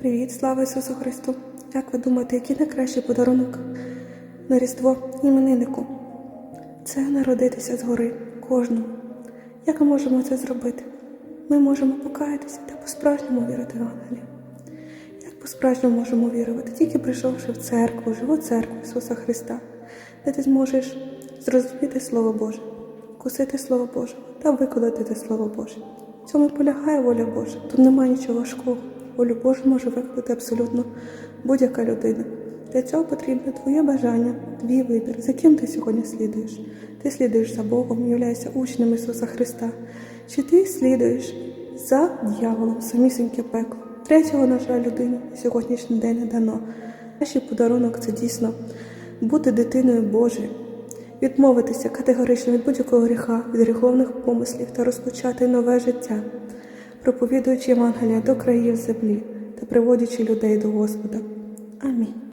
Привіт, слава Ісусу Христу! Як ви думаєте, який найкращий подарунок на Різдво імениннику? Це народитися згори кожному. Як ми можемо це зробити? Ми можемо покаятися та по-справжньому вірити в Ангелі. Як по-справжньому можемо вірувати, тільки прийшовши в церкву, живу церкву Ісуса Христа, де ти зможеш зрозуміти Слово Боже, вкусити Слово Боже та виконати те Слово Боже. В цьому полягає воля Божа. Тут немає нічого важкого. Волю Божу може виконати абсолютно будь-яка людина. Для цього потрібне твоє бажання, твій вибір, за ким ти сьогодні слідуєш. Ти слідуєш за Богом, являєшся учнем Ісуса Христа, чи ти слідуєш за дьяволом, самісіньке пекло. Третього, на жаль, людині сьогоднішній день не дано. Перший подарунок це дійсно бути дитиною Божою, відмовитися категорично від будь-якого гріха, від гріховних помислів та розпочати нове життя, проповідуючи Євангелія до країв землі та приводячи людей до Господа.